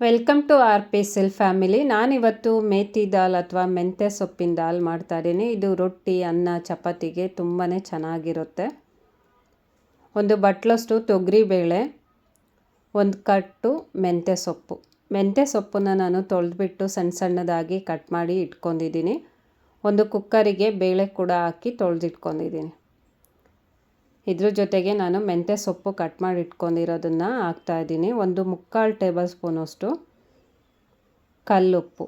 Welcome to R P ಸಿಲ್ family ನಾನಿವತ್ತು ಮೇಥಿ ದಾಲ್ ಅಥವಾ ಮೆಂತ್ಯ ಸೊಪ್ಪಿನ ದಾಲ್ ಮಾಡ್ತಾ ಇದ್ದೀನಿ. ಇದು ರೊಟ್ಟಿ, ಅನ್ನ, ಚಪಾತಿಗೆ ತುಂಬಾ ಚೆನ್ನಾಗಿರುತ್ತೆ. ಒಂದು ಬಟ್ಲಷ್ಟು ತೊಗರಿಬೇಳೆ, ಒಂದು ಕಟ್ಟು ಮೆಂತ್ಯ ಸೊಪ್ಪು. ಮೆಂತ್ಯ ಸೊಪ್ಪನ್ನು ನಾನು ತೊಳೆದ್ಬಿಟ್ಟು ಸಣ್ಣ ಸಣ್ಣದಾಗಿ ಕಟ್ ಮಾಡಿ ಇಟ್ಕೊಂಡಿದ್ದೀನಿ. ಒಂದು ಕುಕ್ಕರಿಗೆ ಬೇಳೆ ಕೂಡ ಹಾಕಿ ತೊಳೆದಿಟ್ಕೊಂಡಿದ್ದೀನಿ. ಇದ್ರ ಜೊತೆಗೆ ನಾನು ಮೆಂತ್ಯ ಸೊಪ್ಪು ಕಟ್ ಮಾಡಿ ಇಟ್ಕೊಂಡಿರೋದನ್ನು ಹಾಕ್ತಾಯಿದ್ದೀನಿ ಒಂದು ಮುಕ್ಕಾಲು ಟೇಬಲ್ ಸ್ಪೂನಷ್ಟು ಕಲ್ಲುಪ್ಪು.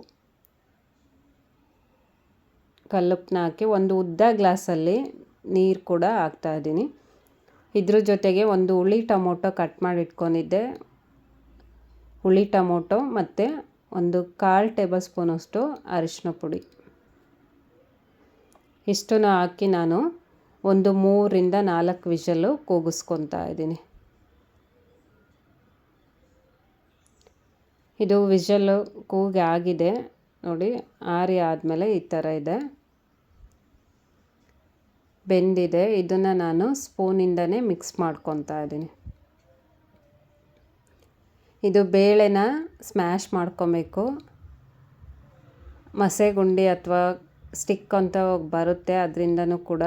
ಕಲ್ಲುಪ್ಪನ್ನ ಹಾಕಿ ಒಂದು ಉದ್ದ ಗ್ಲಾಸಲ್ಲಿ ನೀರು ಕೂಡ ಹಾಕ್ತಾಯಿದ್ದೀನಿ ಇದ್ರ ಜೊತೆಗೆ ಒಂದು ಹುಳಿ ಟೊಮೊಟೊ ಕಟ್ ಮಾಡಿ ಇಟ್ಕೊಂಡಿದ್ದೆ. ಹುಳಿ ಟೊಮೊಟೊ ಮತ್ತು ಒಂದು ಕಾಲು ಟೇಬಲ್ ಸ್ಪೂನಷ್ಟು ಅರಿಶಿನ ಪುಡಿ. ಇಷ್ಟನ್ನು ಹಾಕಿ ನಾನು ಒಂದು ಮೂರರಿಂದ ನಾಲ್ಕು ವಿಷಲು ಕೂಗಿಸ್ಕೊತಾ ಇದ್ದೀನಿ. ಇದು ವಿಷಲು ಕೂಗಿ ಆಗಿದೆ. ನೋಡಿ, ಆರಿ ಆದಮೇಲೆ ಈ ಥರ ಇದೆ. ಬೆಂದಿದೆ. ಇದನ್ನು ನಾನು ಸ್ಪೂನಿಂದನೇ ಮಿಕ್ಸ್ ಮಾಡ್ಕೊತಾ ಇದ್ದೀನಿ. ಇದು ಬೇಳೆನ ಸ್ಮ್ಯಾಶ್ ಮಾಡ್ಕೊಬೇಕು. ಮಸೆಗುಂಡಿ ಅಥವಾ ಸ್ಟಿಕ್ ಅಂತ ಬರುತ್ತೆ, ಅದರಿಂದನೂ ಕೂಡ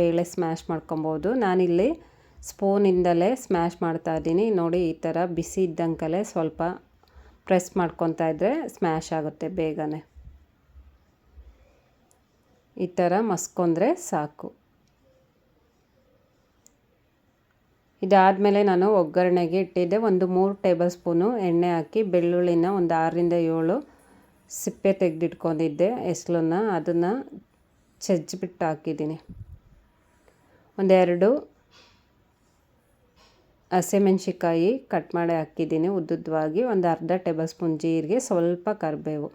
ಬೇಳೆ ಸ್ಮ್ಯಾಶ್ ಮಾಡ್ಕೊಬೋದು. ನಾನಿಲ್ಲಿ ಸ್ಪೂನಿಂದಲೇ ಸ್ಮ್ಯಾಶ್ ಮಾಡ್ತಾ ಇದ್ದೀನಿ. ನೋಡಿ, ಈ ಥರ ಬಿಸಿ ಇದ್ದಂಕಲೇ ಸ್ವಲ್ಪ ಪ್ರೆಸ್ ಮಾಡ್ಕೊತಾ ಇದ್ದರೆ ಸ್ಮ್ಯಾಶ್ ಆಗುತ್ತೆ ಬೇಗನೆ. ಈ ಥರ ಮಸ್ಕೊಂಡ್ರೆ ಸಾಕು. ಇದಾದಮೇಲೆ ನಾನು ಒಗ್ಗರಣೆಗೆ ಇಟ್ಟಿದ್ದೆ ಒಂದು ಮೂರು ಟೇಬಲ್ ಸ್ಪೂನು ಎಣ್ಣೆ ಹಾಕಿ, ಬೆಳ್ಳುಳ್ಳಿನ ಒಂದು ಆರರಿಂದ ಏಳು ಸಿಪ್ಪೆ ತೆಗೆದಿಟ್ಕೊಂಡಿದ್ದೆ, ಎಸ್ಲನ್ನ ಅದನ್ನು ಚಜ್ಜಿಬಿಟ್ಟು ಹಾಕಿದ್ದೀನಿ. ಒಂದೆರಡು ಹಸಿಮೆಣ್ಸಿಕಾಯಿ ಕಟ್ ಮಾಡಿ ಹಾಕಿದ್ದೀನಿ ಉದ್ದುದ್ದವಾಗಿ ಒಂದು ಅರ್ಧ ಟೇಬಲ್ ಸ್ಪೂನ್ ಜೀರಿಗೆ, ಸ್ವಲ್ಪ ಕರಿಬೇವು.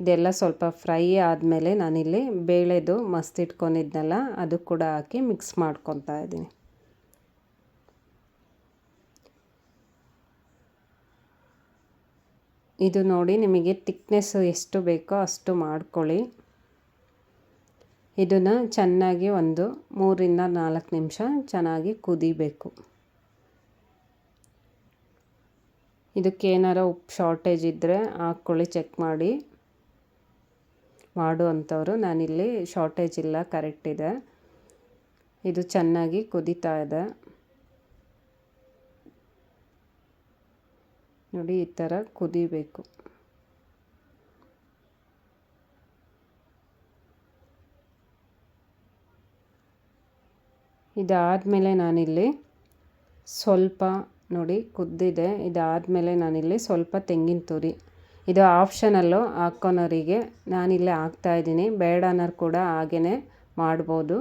ಇದೆಲ್ಲ ಸ್ವಲ್ಪ ಫ್ರೈ ಆದಮೇಲೆ ನಾನಿಲ್ಲಿ ಬೇಳೆದು ಮಸ್ತ್ ಇಟ್ಕೊಂಡಿದ್ನಲ್ಲ, ಅದು ಕೂಡ ಹಾಕಿ ಮಿಕ್ಸ್ ಮಾಡ್ಕೊತಾ ಇದ್ದೀನಿ. ಇದು ನೋಡಿ ನಿಮಗೆ ತಿಕ್ನೆಸ್ ಎಷ್ಟು ಬೇಕೋ ಅಷ್ಟು ಮಾಡ್ಕೊಳ್ಳಿ. ಇದನ್ನು ಚೆನ್ನಾಗಿ ಒಂದು ಮೂರಿಂದ ನಾಲ್ಕು ನಿಮಿಷ ಚೆನ್ನಾಗಿ ಕುದಿಬೇಕು. ಇದಕ್ಕೆ ಏನಾರ ಉಪ್ಪು ಶಾರ್ಟೇಜ್ ಇದ್ದರೆ ಹಾಕ್ಕೊಳ್ಳಿ ಚೆಕ್ ಮಾಡಿ. ಮಾಡುವಂಥವ್ರು ನಾನಿಲ್ಲಿ ಶಾರ್ಟೇಜ್ ಇಲ್ಲ ಕರೆಕ್ಟ್ ಇದೆ. ಇದು ಚೆನ್ನಾಗಿ ಕುದೀತಾ ಇದೆ. ನೋಡಿ, ಈ ಥರ ಕುದಿಬೇಕು. ಇದಾದಮೇಲೆ ನಾನಿಲ್ಲಿ ಸ್ವಲ್ಪ ನೋಡಿ ಕುದ್ದಿದೆ. ಇದಾದಮೇಲೆ ನಾನಿಲ್ಲಿ ಸ್ವಲ್ಪ ತೆಂಗಿನ ತುರಿ. ಇದು ಆಪ್ಷನಲ್ಲು ಹಾಕ್ಕೊಳೋರಿಗೆ ನಾನಿಲ್ಲಿ ಹಾಕ್ತಾಯಿದ್ದೀನಿ ಬೇಡ ಅನ್ನೋರು ಕೂಡ ಹಾಗೇ ಮಾಡ್ಬೋದು.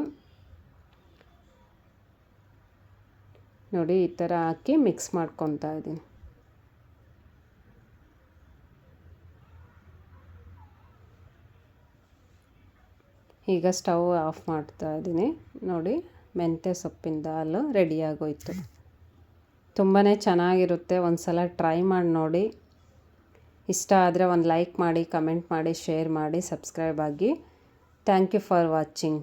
ನೋಡಿ, ಈ ಥರ ಹಾಕಿ ಮಿಕ್ಸ್ ಮಾಡ್ಕೊತಾ ಇದ್ದೀನಿ. ಈಗ ಸ್ಟವ್ ಆಫ್ ಮಾಡ್ತಾ ಇದ್ದೀನಿ. ನೋಡಿ. ಮೆಂತ್ಯ ಸೊಪ್ಪಿನ ದಾಲು ರೆಡಿಯಾಗೋಯ್ತು ತುಂಬಾ ಚೆನ್ನಾಗಿರುತ್ತೆ. ಒಂದು ಸಲ ಟ್ರೈ ಮಾಡಿ ನೋಡಿ. ಇಷ್ಟ ಆದರೆ ಒಂದು ಲೈಕ್ ಮಾಡಿ ಕಮೆಂಟ್ ಮಾಡಿ ಶೇರ್ ಮಾಡಿ ಸಬ್ಸ್ಕ್ರೈಬ್ ಆಗಿ. Thank you for watching